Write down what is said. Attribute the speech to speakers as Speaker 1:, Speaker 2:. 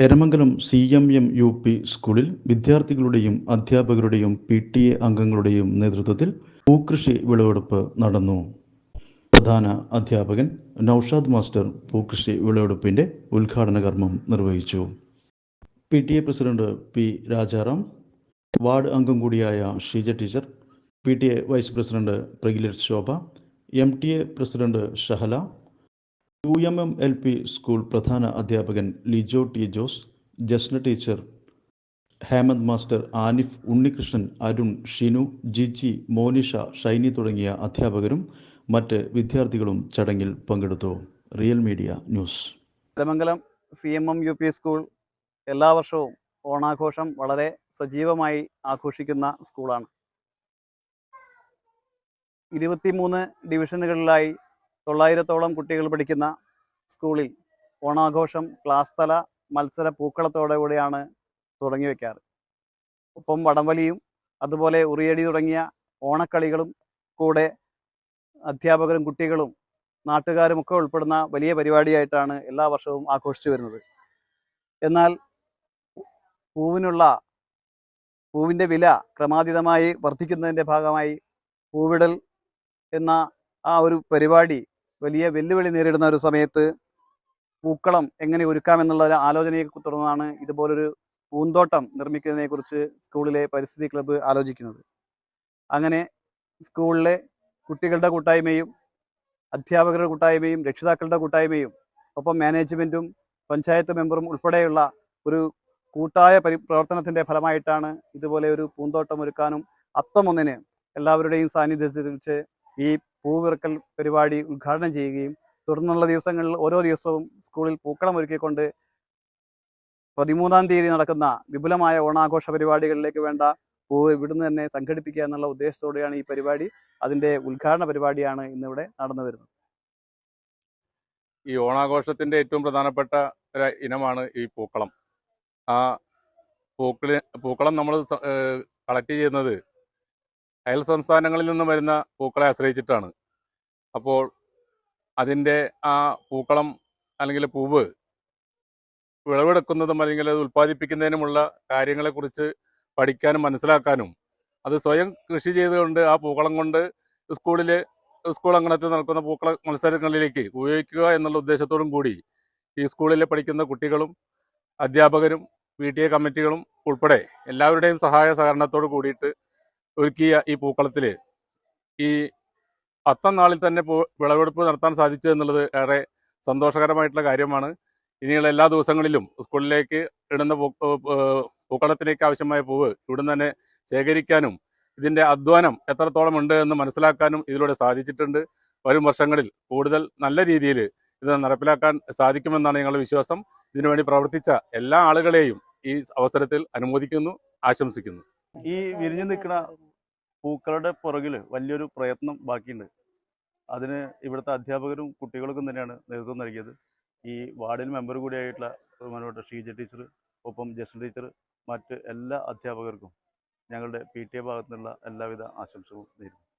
Speaker 1: Eramangalam C M M U P സ്കൂളിൽ വിദ്യാർത്ഥികളുടെയും അധ്യാപകരുടെയും പി ടി എ അംഗങ്ങളുടെയും നേതൃത്വത്തിൽ പൂക്കൃഷി വിളവെടുപ്പ് നടന്നു. പ്രധാന അധ്യാപകൻ നൌഷാദ് മാസ്റ്റർ പൂക്കൃഷി വിളവെടുപ്പിന്റെ ഉദ്ഘാടന കർമ്മം നിർവഹിച്ചു. P T A president P Rajaram ward അംഗം കൂടിയായ Sheeja teacher P T A vice president പ്രഗിലറ്റ് Shobha M T A president Shahala U M M L P school പ്രധാന അധ്യാപകൻ Lijo T Jose Jasna teacher Hemanth master Anif Unnikrishnan Arun Shinu Giji Monisha Shiny തുടങ്ങിയ അധ്യാപകരും മറ്റ് വിദ്യാർത്ഥികളും ചടങ്ങിൽ പങ്കെടുത്തു. Real media news.
Speaker 2: Karamangalam C M M U P school എല്ലാ വർഷവും ഓണാഘോഷം വളരെ സജീവമായി ആഘോഷിക്കുന്ന സ്കൂളാണ്. ഇരുപത്തിമൂന്ന് ഡിവിഷനുകളിലായി തൊള്ളായിരത്തോളം കുട്ടികൾ പഠിക്കുന്ന സ്കൂളിൽ ഓണാഘോഷം ക്ലാസ് തല മത്സര പൂക്കളത്തോടെ കൂടിയാണ് തുടങ്ങി വയ്ക്കാറ് ഒപ്പം വടംവലിയും അതുപോലെ ഉറിയടി തുടങ്ങിയ ഓണക്കളികളും കൂടെ അധ്യാപകരും കുട്ടികളും നാട്ടുകാരും ഒക്കെ ഉൾപ്പെടുന്ന വലിയ പരിപാടിയായിട്ടാണ് എല്ലാ വർഷവും ആഘോഷിച്ചു വരുന്നത്. എന്നാൽ പൂവിനുള്ള പൂവിന്റെ വില ക്രമാതീതമായി വർദ്ധിക്കുന്നതിന്റെ ഭാഗമായി പൂവിടൽ എന്ന ആ ഒരു പരിപാടി വലിയ വെല്ലുവിളി നേരിടുന്ന ഒരു സമയത്ത് പൂക്കളം എങ്ങനെ ഒരുക്കാമെന്നുള്ള ഒരു ആലോചനയെ തുടർന്നാണ് ഇതുപോലൊരു പൂന്തോട്ടം നിർമ്മിക്കുന്നതിനെക്കുറിച്ച് സ്കൂളിലെ പരിസ്ഥിതി ക്ലബ്ബ് ആലോചിക്കുന്നത്. അങ്ങനെ സ്കൂളിലെ കുട്ടികളുടെ കൂട്ടായ്മയും അധ്യാപകരുടെ കൂട്ടായ്മയും രക്ഷിതാക്കളുടെ കൂട്ടായ്മയും ഒപ്പം മാനേജ്മെന്റും പഞ്ചായത്ത് മെമ്പറും ഉൾപ്പെടെയുള്ള ഒരു കൂട്ടായ പരി പ്രവർത്തനത്തിന്റെ ഫലമായിട്ടാണ് ഇതുപോലെ ഒരു പൂന്തോട്ടം ഒരുക്കാനും അത്തം ഒന്നിന് എല്ലാവരുടെയും സാന്നിധ്യത്തിൽ വെച്ച് ഈ പൂവിറക്കൽ പരിപാടി ഉദ്ഘാടനം ചെയ്യുകയും തുടർന്നുള്ള ദിവസങ്ങളിൽ ഓരോ ദിവസവും സ്കൂളിൽ പൂക്കളം ഒരുക്കിക്കൊണ്ട് പതിമൂന്നാം തീയതി നടക്കുന്ന വിപുലമായ ഓണാഘോഷ പരിപാടികളിലേക്ക് വേണ്ട പൂവ് ഇവിടുന്ന് തന്നെ സംഘടിപ്പിക്കുക എന്നുള്ള ഉദ്ദേശത്തോടെയാണ് ഈ പരിപാടി. അതിന്റെ ഉദ്ഘാടന പരിപാടിയാണ് ഇന്നിവിടെ നടന്നു വരുന്നത്.
Speaker 3: ഈ ഓണാഘോഷത്തിന്റെ ഏറ്റവും പ്രധാനപ്പെട്ട ഒരു ഇനമാണ് ഈ പൂക്കളം. ആ പൂക്കളി പൂക്കളം നമ്മൾ കളക്ട് ചെയ്യുന്നത് അയൽ സംസ്ഥാനങ്ങളിൽ നിന്നും വരുന്ന പൂക്കളെ ആശ്രയിച്ചിട്ടാണ്. അപ്പോൾ അതിന്റെ ആ പൂക്കളം അല്ലെങ്കിൽ പൂവ് വിളവെടുക്കുന്നതും അല്ലെങ്കിൽ അത് ഉൽപ്പാദിപ്പിക്കുന്നതിനുമുള്ള കാര്യങ്ങളെക്കുറിച്ച് പഠിക്കാനും മനസ്സിലാക്കാനും അത് സ്വയം കൃഷി ചെയ്തുകൊണ്ട് ആ പൂക്കളം കൊണ്ട് സ്കൂളിൽ സ്കൂൾ അങ്കണത്തിൽ നടക്കുന്ന പൂക്കള മത്സരങ്ങളിലേക്ക് ഉപയോഗിക്കുക എന്നുള്ള ഉദ്ദേശത്തോടും കൂടി ഈ സ്കൂളിൽ പഠിക്കുന്ന കുട്ടികളും അധ്യാപകരും പി ടി എ കമ്മിറ്റികളും ഉൾപ്പെടെ എല്ലാവരുടെയും സഹായ സഹകരണത്തോട് കൂടിയിട്ട് ഒരുക്കിയ ഈ പൂക്കളത്തിൽ ഈ അത്തം നാളിൽ തന്നെ വിളവെടുപ്പ് നടത്താൻ സാധിച്ചു എന്നുള്ളത് ഏറെ സന്തോഷകരമായിട്ടുള്ള കാര്യമാണ്. ഇനിയുള്ള എല്ലാ ദിവസങ്ങളിലും സ്കൂളിലേക്ക് ഇടുന്ന പൂക്കളത്തിലേക്ക് ആവശ്യമായ പൂവ് ഇവിടുന്ന് തന്നെ ശേഖരിക്കാനും ഇതിന്റെ അധ്വാനം എത്രത്തോളം ഉണ്ട് എന്ന് മനസ്സിലാക്കാനും ഇതിലൂടെ സാധിച്ചിട്ടുണ്ട്. വരും വർഷങ്ങളിൽ കൂടുതൽ നല്ല രീതിയിൽ ഇത് നടപ്പിലാക്കാൻ സാധിക്കുമെന്നാണ് ഞങ്ങളുടെ വിശ്വാസം. ഇതിനുവേണ്ടി പ്രവർത്തിച്ച എല്ലാ ആളുകളെയും ഈ അവസരത്തിൽ അനുമോദിക്കുന്നു ആശംസിക്കുന്നു.
Speaker 2: ഈ വിരിഞ്ഞു നിൽക്കുന്ന പൂക്കളുടെ പുറകിൽ വലിയൊരു പ്രയത്നം ബാക്കിയുണ്ട്. അതിന് ഇവിടുത്തെ അധ്യാപകരും കുട്ടികൾക്കും തന്നെയാണ് നേതൃത്വം നൽകിയത്. ഈ വാർഡിൽ മെമ്പർ കൂടിയായിട്ടുള്ള ബഹുമാനപ്പെട്ട ഷീജ ടീച്ചർ ഒപ്പം ജസ്റ്റിൻ ടീച്ചർ മറ്റ് എല്ലാ അധ്യാപകർക്കും ഞങ്ങളുടെ പി ടി എ ഭാഗത്തുനിന്നുള്ള എല്ലാവിധ ആശംസകളും നേരുന്നു.